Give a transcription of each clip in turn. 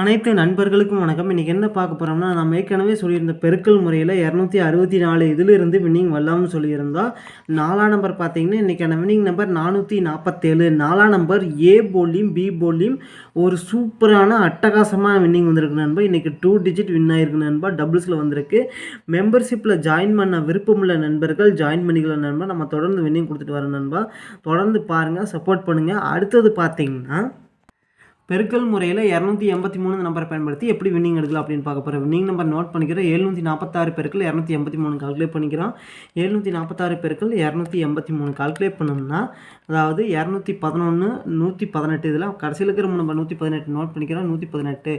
அனைத்து நண்பர்களுக்கும் வணக்கம். இன்றைக்கி என்ன பார்க்க போகிறோம்னா நம்ம ஏற்கனவே சொல்லியிருந்த பெருக்கல் முறையில் இரநூத்தி அறுபத்தி நாலு இதிலிருந்து வின்னிங் வரலாம்னு சொல்லியிருந்தோம் நாலாம் நம்பர் பார்த்தீங்கன்னா இன்றைக்கான வின்னிங் நம்பர் நானூற்றி நாற்பத்தேழு நாலாம் நம்பர் ஏ போலியும் பி போலியும் ஒரு சூப்பரான அட்டகாசமான வின்னிங் வந்திருக்கு நண்பா. இன்றைக்கி டூ டிஜிட் வின் ஆயிருக்கு நண்பா. டபுள்ஸில் வந்திருக்கு. மெம்பர்ஷிப்பில் ஜாயின் பண்ண விருப்பமுள்ள நண்பர்கள் ஜாயின் பண்ணிக்கலாம் நண்பா. நம்ம தொடர்ந்து வின்னிங் கொடுத்துட்டு வரோம் நண்பா. தொடர்ந்து பாருங்கள் சப்போர்ட் பண்ணுங்கள் அடுத்தது பார்த்தீங்கன்னா பெருக்கல் முறையில் இரநூத்தி எண்பத்தி மூணு நம்பரை பயன்படுத்தி எப்படி வின்னிங் எடுக்கலாம் அப்படின்னு பார்க்க போகிறோம் வின்னிங் நம்பர் நோட் பண்ணிக்கிறோம். எழுநூற்றி நாற்பத்தாறு பெருக்கள் இரநூத்தி எண்பத்தி மூணு கால்குலேட் பண்ணிக்கிறோம். எழுநூற்றி நாற்பத்தாறு பெருக்கள் இரநூத்தி எண்பத்தி மூணு கால்குலேட் பண்ணோம்னா அதாவது இரநூத்தி பதினொன்று நூற்றி பதினெட்டு இதில் கடைசியில் இருக்கிற நம்பர் நூற்றி பதினெட்டு நோட் பண்ணிக்கிறோம். நூற்றி பதினெட்டு.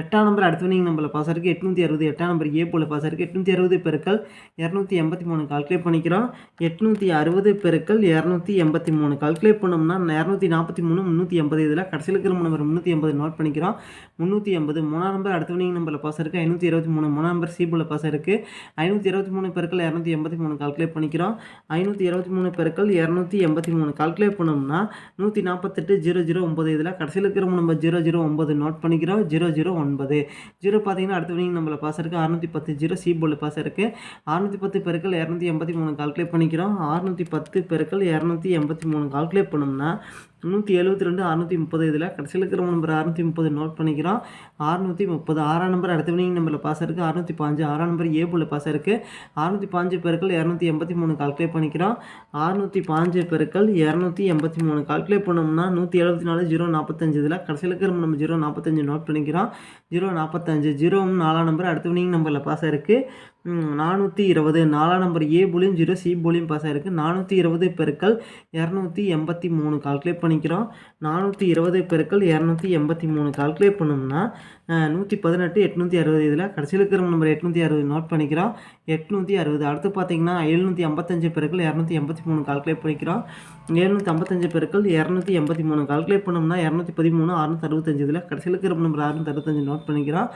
எட்டாம் நம்பர் அடுத்த வின்னிங் நம்பரில் பாஸ் இருக்குது எட்நூற்றி அறுபது. எட்டாம் நம்பர் ஏ போல் பாஸ் இருக்குது எட்நூற்றி அறுபது பெருக்கள் இரநூத்தி எண்பத்தி மூணு கால்குலேட் பண்ணிக்கிறோம். எட்நூற்றி அறுபது பெருக்கள் இரநூத்தி எண்பத்தி மூணு கால்குலேட் பண்ணோம்னா இரநூத்தி நாற்பத்தி மூணு முந்நூற்றி எண்பது இதில் கடைசியில் இருக்கிற நம்பர் முந்நூற்றி எண்பது நோட் பண்ணிக்கிறோம். முந்நூற்றி எண்பது மூணாம் நம்பர் அடுத்த வினிங் நம்பரில் பாஸ் இருக்குது ஐநூற்றி இருபத்தி மூணு மூணாம் நம்பர் சிபியில் பாஸ் இருக்குது ஐநூற்றி இருபத்தி மூணு பெருக்கள் இரநூத்தி எண்பத்தி மூணு கால்குலேட் பண்ணிக்கிறோம். ஐநூற்றி இருபத்தி மூணு பெருக்கள் இரநூத்தி எண்பத்தி மூணு கால்குலேட் பண்ணோம்னா நூற்றி நாற்பத்தெட்டு ஜீரோ ஜீரோ ஒம்பது இதில் கடைசியில் இருக்கிற நம்ம ஜீரோ ஜீரோ ஒம்பது நோட் பண்ணிக்கிறோம். ஜீரோ ஜீரோ ஒன்பது. ஜீரோ பார்த்தீங்கன்னா அடுத்த வினிங் நம்பரில் பாஸ் இருக்குது அறுநூற்றி பத்து ஜீரோ சிபியில் பாஸ் இருக்குது அறுநூற்றி பத்து பெருக்கள் இரநூத்தி எண்பத்தி மூணு கால்குலேட் பண்ணிக்கிறோம். அறுநூற்றி பத்து பெருக்கள் இரநூத்தி எண்பத்தி மூணு கால்குலேட் பண்ணோம்னா நூற்றி எழுபத்தி ரெண்டு அறுநூற்றி முப்பது இதில் கடைசியில் இருக்கிற நம்பர் அறுநூற்றி முப்பது நோட் பண்ணிக்கிறோம். அறுநூற்றி முப்பது ஆறாம் நம்பர் அடுத்த வினிங் நம்பரில் பாஸ் இருக்குது அறுநூற்றி பாஞ்சு ஆறாம் நம்பர் ஏ புள்ள பாஸ் இருக்குது அறுநூற்றி பாஞ்சு பெருக்கள் இரநூத்தி எண்பத்தி மூணு கால்குலேட் பண்ணிக்கிறோம். அறுநூற்றி பாஞ்சு பெருக்கள் இரநூத்தி எண்பத்தி மூணு கால்குலேட் பண்ணோம்னா நூற்றி எழுபத்தி நாலு ஜீரோ நாற்பத்தஞ்சு இதில் கடைசியில் இருக்கிற நம்ம ஜீரோ நாற்பத்தஞ்சு நோட் பண்ணிக்கிறோம். ஜீரோ நாற்பத்தஞ்சு ஜீரோ நாலாம் நம்பர் அடுத்த வினிங் நம்பரில் பாஸ் இருக்குது நானூற்றி இருபது. நாலாம் நம்பர் ஏ புலியும் ஜீரோ சி போலியும் பாஸ் ஆகிருக்கு நானூற்றி இருபது பெருக்கள் இரநூத்தி எண்பத்தி மூணு. கால்குலேட் பண்ணிக்கிறோம். நானூற்றி இருபது பெருக்கள் இரநூத்தி எண்பத்தி மூணு. கால்குலேட் பண்ணோம்னா நூற்றி பதினெட்டு எட்நூற்றி அறுபது. இதில் கடைசியில் இருக்கிற நம்பர் எட்நூற்றி அறுபது நோட் பண்ணிக்கிறோம். எட்நூற்றி அறுபது. அடுத்து பார்த்தீங்கன்னா எழுநூற்றி ஐம்பத்தஞ்சு பெருக்கள் இரநூத்தி எண்பத்தி மூணு. கால்குலேட் பண்ணிக்கிறோம். எழுநூற்றி ஐம்பத்தஞ்சு பெருக்கள் இரநூத்தி எண்பத்தி மூணு. கால்குலேட் பண்ணோம்னா இரநூத்தி பதிமூணு அறுநூத்தி அறுபத்தஞ்சு. இதில் கடைசியில் இருக்கிற நம்பர் அறுநூத்தி அறுபத்தஞ்சு நோட் பண்ணிக்கிறோம்.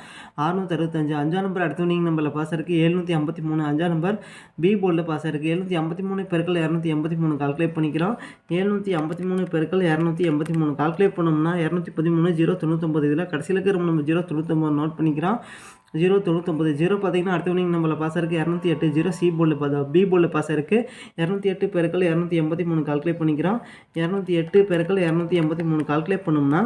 அறுநூத்தி அறுபத்தஞ்சு. அஞ்சாம் நம்பர் அடுத்த நீங்கள் நம்பரில் பாஸ் இருக்குது எழுநூற்றி ஐம்பத்தி மூணு அஞ்சாம் நம்பர் பி போர்டில் பாஸ் ஆயிருக்கு. எழுநூற்றி ஐம்பத்தி மூணு பெருக்கள் இரநூத்தி எண்பத்தி மூணு கால்குலேட் பண்ணிக்கிறோம். எழுநூற்றி ஐம்பத்தி மூணு பெருக்கள் இரநூத்தி எண்பத்தி மூணு கால்குலேட் பண்ணோம்னா இரநூத்தி பதிமூணு ஜீரோ தொண்ணூத்தொம்பது. இதில் கடைசியில் இருக்கிற நம்ம ஜீரோ தொண்ணூத்தொம்பது நோட் பண்ணிக்கிறோம். ஜீரோ தொண்ணூத்தொம்பது ஜீரோ பார்த்தீங்கன்னா அடுத்த வினிங் நம்மளில் பாஸ் இருக்குது இரநூத்தி எட்டு ஜீரோ சி போர்டில் பார்த்தா பி போர்டில் பாஸ் இருக்குது இரநூத்தி எட்டு பெருக்கள் இரநூத்தி எண்பத்தி மூணு கால்குலேட் பண்ணிக்கிறோம். இரநூத்தி எட்டு பெருக்கள் இரநூத்தி எண்பத்தி மூணு கால்குலேட் பண்ணோம்னா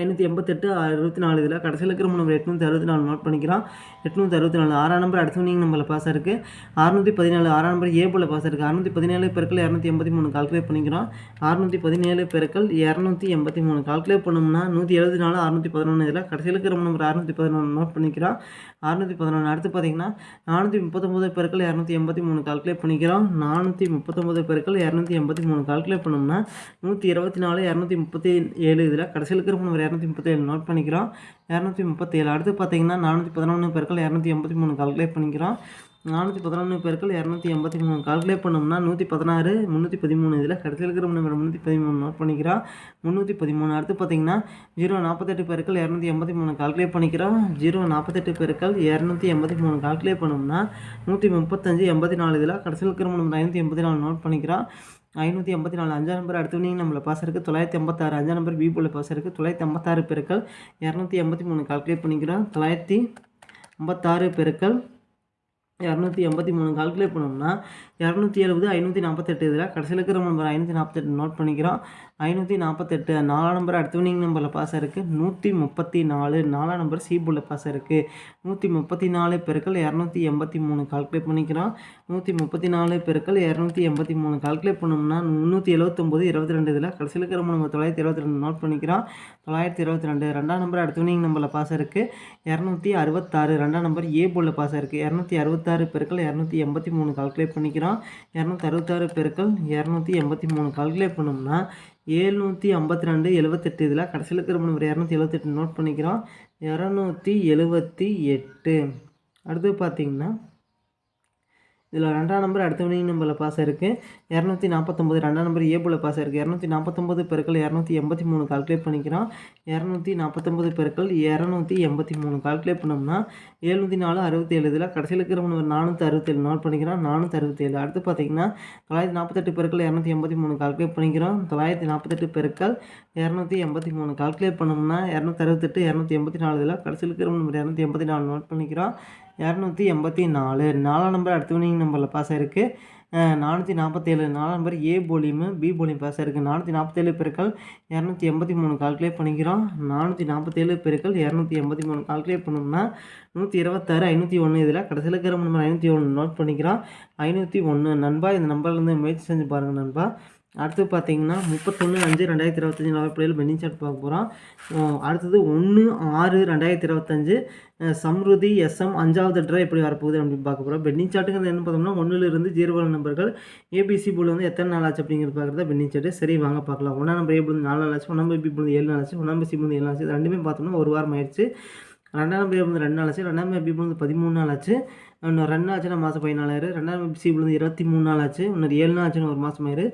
ஐநூற்றி எண்பத்தெட்டு அறுபத்தி நாலு இதில் கடைசியில் இருக்கிற நம்பர் எட்நூற்றி அறுபத்தி நாலு நோட் பண்ணிக்கிறோம் எட்நூற்றி அறுபத்தி நாலு ஆறாம் நம்பர் அடுத்த வினிங் நம்பரில் பாஸ் இருக்குது அறுநூற்றி பதினேழு ஆறாம் நம்பர் ஏ பாஸ் இருக்குது அறுநூற்றி பதினேழு பெருக்கள் இரநூத்தி எண்பத்தி மூணு கால்குலேட் பண்ணிக்கிறோம். அறுநூற்றி பதினேழு பெருக்கள் இரநூத்தி எண்பத்தி மூணு கால்குலேட் பண்ணோம்னா நூற்றி எழுபத்தி நாலு அறுநூற்றி பதினொன்று இதில் கடைசியில் இருக்கிற நம்பர் அறுநூற்றி பதினொன்று நோட் பண்ணிக்கிறோம். அறுநூற்றி பதினொன்று அடுத்து பார்த்தீங்கன்னா நானூற்றி முப்பத்தொம்பது பெருக்கள் இரநூத்தி எண்பத்தி மூணு கால்குலேட் பண்ணிக்கிறோம். நானூற்றி முப்பத்தொம்பது பெருக்கள் இரநூத்தி எண்பத்தி மூணு கால்குலேட் பண்ணோம்னா நூற்றி இருபத்தி நாலு இரநூத்தி முப்பத்தி ஏழு இதில் கடைசியில் இருக்கிற நம்பர் இரநூத்தி முப்பத்தேழு நோட் பண்ணிக்கிறோம். இரநூத்தி முப்பத்தேழு. அடுத்து பார்த்தீங்கன்னா நானூற்றி பதினொன்று பெருக்கள் இரநூத்தி எண்பத்தி மூணு கால்குலேட் பண்ணிக்கிறோம். நானூற்றி பதினொன்று பேருக்கள் இரநூத்தி எண்பத்தி மூணு. கால்குலேட் பண்ணோம்னா நூற்றி பதினாறு முந்நூற்றி பதிமூணு. இதில் கடைசியில் இருக்கிற நம்பர் முந்நூற்றி பதிமூணு நோட் பண்ணிக்கிறோம். முந்நூற்றி பதிமூணு. அடுத்து பார்த்தீங்கன்னா ஜீரோ நாற்பத்தெட்டு பேருக்கள் இரநூத்தி எண்பத்தி மூணு. கால்குலேட் பண்ணிக்கிறோம். ஜீரோ நாற்பத்தெட்டு பெருக்கள் இரநூத்தி எண்பத்தி மூணு. கால்குலேட் பண்ணோம்னா நூற்றி முப்பத்தஞ்சு எண்பத்தி நாலு. இதில் கடைசியில் இருக்கிற நம்பர் ஐநூற்றி எண்பத்தி நாலு நோட் பண்ணிக்கிறோம். ஐநூற்றி ஐம்பத்தி நாலு. அஞ்சாம் நம்பர் அடுத்த நீங்கள் நம்மளை பாஸ் இருக்குது தொள்ளாயிரத்தி ஐம்பத்தாறு அஞ்சாம் நம்பர் பிபோவில் பாஸ் இருக்குது தொள்ளாயிரத்தி ஐம்பத்தாறு பெருக்கள் இரநூத்தி எண்பத்தி மூணு. கால்குலேட் பண்ணிக்கிறோம். தொள்ளாயிரத்தி ஐம்பத்தாறு பெருக்கள் இரநூத்தி எண்பத்தி மூணு கால்குலேட் பண்ணோம்னா இரநூத்தி எழுபது ஐநூற்றி நாற்பத்தெட்டு இதில் கடைசியில் இருக்கிற நம்பர் ஐநூற்றி நாற்பத்தெட்டு நோட் பண்ணிக்கிறோம். ஐநூற்றி நாற்பத்தெட்டு நாலாம் நம்பர் அடுத்த வினிங் நம்பரில் பாஸ் இருக்குது நூற்றி முப்பத்தி நாலு. நாலாம் நம்பர் சீபுள்ள பாஸ் இருக்குது நூற்றி முப்பத்தி நாலு பெருக்கள் இரநூத்தி எண்பத்தி மூணு கால்குலேட் பண்ணிக்கிறோம். நூற்றி முப்பத்தி நாலு பெருக்கள் இரநூத்தி எண்பத்தி மூணு கால்குலேட் பண்ணோம்னா முந்நூற்றி எழுபத்தொம்போது இருபத்தி ரெண்டு இதில் கடைசியில் இருக்கிற நம்ம தொள்ளாயிரத்தி இருபத்தி ரெண்டு நோட் பண்ணிக்கிறோம். தொள்ளாயிரத்தி இருபத்தி ரெண்டு. ரெண்டாம் நம்பர் அடுத்த வினிங் நம்பரில் பாஸ் இருக்குது இரநூத்தி அறுபத்தாறு. ரெண்டாம் நம்பர் ஏ போர்டில் பாஸ் இருக்குது இரநூத்தி அறுபத்தாறு பெருக்கள் இரநூத்தி எண்பத்தி மூணு கால்குலேட் பண்ணிக்கிறோம். இரநூத்தி அறுபத்தாறு பெருக்கள் இரநூத்தி எண்பத்தி மூணு கால்குலேட் பண்ணோம்னா ஏழ்நூற்றி ஐம்பத்தி ரெண்டு எழுபத்தெட்டு இதில் கடைசியில் இருக்கிற நம்பர் இரநூத்தி எழுபத்தெட்டு நோட் பண்ணிக்கிறோம். இரநூத்தி எழுபத்தி எட்டு. அடுத்து பார்த்திங்கன்னா இதில் ரெண்டாம் நம்பர் அடுத்த வினிங் நம்பரில் பாஸ் இருக்குது இரநூத்தி நாற்பத்தொம்பது ரெண்டாம் நம்பர் ஏபுல பாஸ் இருக்குது இரநூத்தி நாற்பத்தொம்பது பெருக்கள் இரநூத்தி எண்பத்தி மூணு கால்குலேட் பண்ணிக்கிறோம். இரநூத்தி நாற்பத்தொம்பது பெருக்கள் இரநூத்தி எண்பத்தி மூணு கால்குலேட் பண்ணோம்னா எழுநூற்றி நாலு அறுபத்தி ஏழு இதில் கடைசியில் இருக்கிற நம்பர் நானூற்றி அறுபத்தேழு நோட் பண்ணிக்கிறோம் நானூற்றி அறுபத்தேழு. அடுத்து பார்த்தீங்கன்னா தொள்ளாயிரத்தி நாற்பத்தெட்டு பெருக்கள் இரநூத்தி எண்பத்தி மூணு கால்குலேட் பண்ணிக்கிறோம். தொள்ளாயிரத்தி நாற்பத்தெட்டு பெருக்கள் இரநூத்தி எண்பத்தி மூணு கால்குலேட் பண்ணோம்னா இரநூத்தி அறுபத்தெட்டு இரநூத்தி எண்பத்தி நாலு இதில் கடைசியில் இருக்கிற நம்பர் இரநூத்தி எண்பத்தி நாலு நோட் பண்ணிக்கிறோம். இரநூத்தி எண்பத்தி நாலு. நாலாம் நம்பர் அடுத்த வினிங் நம்பரில் பாஸ் ஆயிருக்கு. நானூற்றி நாற்பத்தேழு நாலாம் நம்பர் ஏ போலியும் பி போலியும் பாஸ் ஆயிருக்கு. நானூற்றி நாற்பத்தேழு பெருக்கள் இரநூத்தி எண்பத்தி மூணு கால்குலேட் பண்ணிக்கிறோம். நானூற்றி நாற்பத்தேழு பெருக்கள் இரநூத்தி எண்பத்தி மூணு கால்குலேட் பண்ணோம்னா நூற்றி இருபத்தாறு ஐநூற்றி ஒன்று இதில் கடைசியில் இருக்கிற நம்பர் ஐநூற்றி ஒன்று நோட் பண்ணிக்கிறோம். ஐநூற்றி ஒன்று நண்பா இந்த நம்பர்லேருந்து முயற்சி செஞ்சு பாருங்கள் நண்பா. அடுத்து பார்த்தீங்கன்னா முப்பத்தொன்று அஞ்சு ரெண்டாயிரத்தி இருபத்தஞ்சி நவம்பரில் பென்னிங் சார்ட் பார்க்க போகிறோம் அடுத்தது ஒன்று ஆறு ரெண்டாயிரத்தி இருபத்தஞ்சு சம்ருதி எஸ்எம் அஞ்சாவது ட்ரை எப்படி வரப்போகுது அப்படின்னு பார்க்க போகிறோம் பென்னிங் சார்ட்டுங்கிறது என்ன பார்த்தோம்னா ஒன்றுலேருந்து ஜீரோ நம்பர்கள். ஏபிசி போல் வந்து எத்தனை நாள் ஆச்சு அப்படிங்கிறது பார்க்குறத பென்னிங் சார்ட்டு. சரி வாங்க பார்க்கலாம். ஒன்றாம் நம்பர் ஏ நாலு நாள் ஆச்சு ஒன்றாம் நம்பர் பி ஏழு நாள் ஆச்சு ஒன்றாம் நம்பர் சி ஏழு நாள் ஆச்சு. ரெண்டுமே பார்த்தோம்னா ஒரு வாரம் ஆயிடுச்சு. ரெண்டாம் நம்பர் வந்து ரெண்டு நாள் ஆச்சு ரெண்டாம் நம்பர் பி பதிமூணு நாள் ஆச்சு. இன்னும் ரெண்டு ஆச்சுன்னா மாதம் பதினாலாயிரம் ரெண்டாம் நம்பர் சி விழுந்து இருபத்தி மூணு நாள் ஆச்சு இன்னொரு ஏழு நாள் ஆச்சுன்னு ஒரு மாதம் ஆயிரு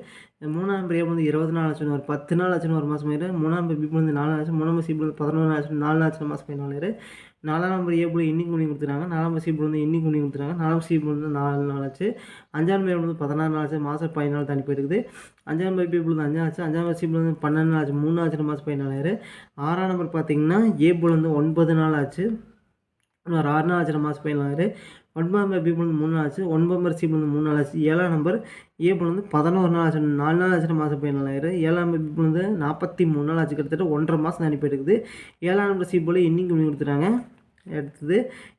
மூணாம் நம்பர் வந்து இருபது நாள் ஆச்சுன்னு ஒரு பத்து நாள் ஆச்சுன்னு ஒரு மாதம் ஆயிரு மூணாம் நம்பர் பி வந்து நாலு நாள் ஆச்சு மூணாம் நம்பர் சி வந்து பதினொன்று நாள் ஆச்சு நாலு நாள் ஆச்சுன்னு மாதம் பதினாலாயிரம் நாலாம் நம்பர் ஏ புள்ளி இன்னைக்கு பண்ணி கொடுத்துருக்காங்க நாலாம் நம்பர் சி வந்து இன்னைக்கு பண்ணி கொடுத்துருக்காங்க நாலாம் சி வந்து நாலு நாள் ஆச்சு அஞ்சாம் நம்பர் வந்து பதினாறு நாள் ஆச்சு மாதம் பதினாலு தனி போயிருக்குது அஞ்சாம் நம்பர் பி புள்ளி வந்து அஞ்சு ஆச்சு அஞ்சாம் நம்பர் சி வந்து பன்னெண்டு நாள் ஆச்சு மூணு ஆச்சு மாதம் பதினாலாயிரம் ஆறாம் நம்பர் பார்த்தீங்கன்னா ஏ புள்ளி வந்து ஒன்பது நாள் ஆச்சு இன்னொரு ஆறு நாள் ஆச்சு மாதம் பதினாறு ஒன்பதாம் நம்பர் பி வந்து மூணு நாள் ஆச்சு. ஒன்பது நம்பர் சி வந்து மூணு நாள் ஆச்சு. ஏழாம் நம்பர் ஏ வந்து பதினோரு நாள் ஆச்சு. நாலு நாள் ஆச்சு மாதம் பதினாலாயிரம் ஏழாம் நம்பர் பி வந்து நாற்பத்தி மூணு நாள் ஆச்சு. கிட்டத்தட்ட ஒன்றரை மாதம் தனி போயிருக்குது ஏழாம் நம்பர் சி போல் இன்னைக்கு பண்ணி கொடுத்துட்டாங்க. எடுத்தது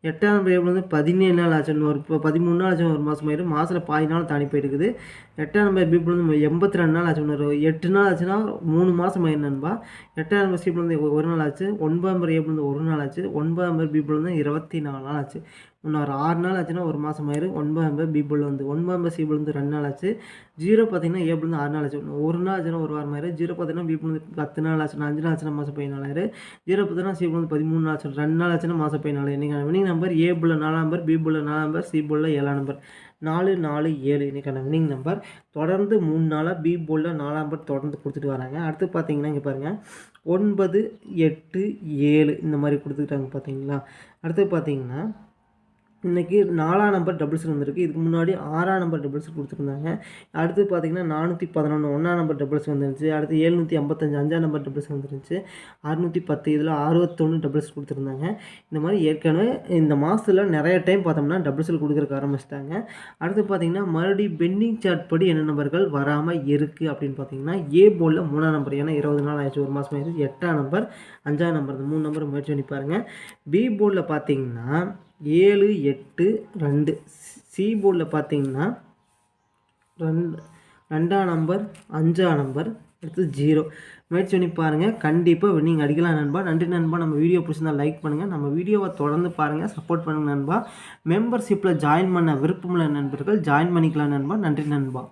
எட்டாம் நம்பர் ஏ வந்து பதினேழு நாள் ஆச்சு ஒரு இப்போ பதிமூணு நாள் ஆச்சு ஒரு மாதம் ஆயிரும். மாதத்தில் பாதி நாள் தாண்டி போயிருக்குது எட்டாம் நம்பர் பி வந்து எண்பத்தி ரெண்டு நாள் ஆச்சு ஒன்று எட்டு நாள் ஆச்சுன்னா மூணு மாதம் ஆயிரும் நண்பா. எட்டாம் நம்பர் சி வந்து ஒரு நாள் ஆச்சு. ஒன்பதாம் நம்பர் ஏ வந்து ஒரு நாள் ஆச்சு. ஒன்பதாம் நம்பர் பி வந்து இருபத்தி நாலு நாள் ஆச்சு. இன்னொரு ஆறு நாள் ஆச்சுன்னா ஒரு மாதம் ஆயிரும். ஒன்பது எம்பே பி வந்து ஒன்பது எம்பே சி வந்து ரெண்டு நாள் ஆச்சு. ஜீரோ பார்த்தீங்கன்னா ஏ வந்து ஆறு நாள் ஆச்சு. ஒரு நாள் ஆச்சுன்னா ஒரு வாரம் ஆயிரும். ஜீரோ பார்த்தீங்கன்னா பி வந்து பத்து நாள் ஆச்சுன்னா அஞ்சு நாள் ஆச்சுன்னா மாதம் பதினாலாயிரம் ஜீரோ பார்த்தீங்கன்னா சி வந்து பதிமூணு நாள் ஆச்சு. ரெண்டு நாள் ஆச்சுன்னா மாதம் பதினாலு இன்றைக்கான வினிங் நம்பர் ஏ புள்ள நாலாம் நம்பர் பி புள்ள நாலாம் நம்பர் சி புள்ள ஏழாம் நம்பர் நாலு நாலு ஏழு இன்றைக்கான வினிங் நம்பர் தொடர்ந்து மூணு நாளாக பி போலில் நாலாம் நம்பர் தொடர்ந்து கொடுத்துட்டு வராங்க. அடுத்து பார்த்தீங்கன்னா இங்கே பாருங்கள் ஒன்பது எட்டு ஏழு இந்த மாதிரி கொடுத்துக்கிட்டாங்க பார்த்தீங்களா? அடுத்து பார்த்தீங்கன்னா இன்றைக்கி நாலாம் நம்பர் டபுள்ஸ் வந்திருக்கு. இதுக்கு முன்னாடி ஆறாம் நம்பர் டபுள்ஸ் கொடுத்துருந்தாங்க. அடுத்து பார்த்தீங்கன்னா நானூற்றி பதினொன்று ஒன்றாம் நம்பர் டபுள்ஸ் வந்துருந்துச்சு அடுத்து எழுநூற்றி ஐம்பத்தஞ்சு அஞ்சாம் நம்பர் டபுள்ஸ் வந்துருந்துச்சு அறுநூற்றி பத்து இதில் அறுபத்தொன்று டபுள்ஸ் கொடுத்துருந்தாங்க. இந்த மாதிரி ஏற்கனவே இந்த மாதத்தில் நிறைய டைம் பார்த்தோம்னா டபுள்ஸில் கொடுக்குறக்கு ஆரம்பிச்சிட்டாங்க. அடுத்து பார்த்தீங்கன்னா மறுபடியும் பெண்டிங் சார்ட் படி என்ன நம்பர்கள் வராமல் இருக்குது அப்படின்னு பார்த்தீங்கன்னா ஏ போர்டில் மூணாம் நம்பர் ஏன்னா இருபது நாள் ஆயிடுச்சு ஒரு மாதம் ஆயிடுச்சு. எட்டாம் நம்பர் அஞ்சாம் நம்பர் இந்த மூணு நம்பர் முயற்சி பண்ணி பாருங்கள் பி போர்டில் பார்த்தீங்கன்னா ஏழு எட்டு ரெண்டு. சி போர்டில் பார்த்தீங்கன்னா ரெண்டு ரெண்டாம் நம்பர் அஞ்சாம் நம்பர் அடுத்து ஜீரோ முயற்சி பண்ணி பாருங்கள் கண்டிப்பாக நீங்கள் அடிக்கலாம் நண்பா. நன்றி நண்பா. நம்ம வீடியோ பிடிச்சிருந்தா லைக் பண்ணுங்கள் நம்ம வீடியோவை தொடர்ந்து பாருங்கள் சப்போர்ட் பண்ணுங்கள் நண்பா. மெம்பர்ஷிப்பில் ஜாயின் பண்ண விருப்பமுள்ள நண்பர்கள் ஜாயின் பண்ணிக்கலாம் நண்பா. நன்றி நண்பா.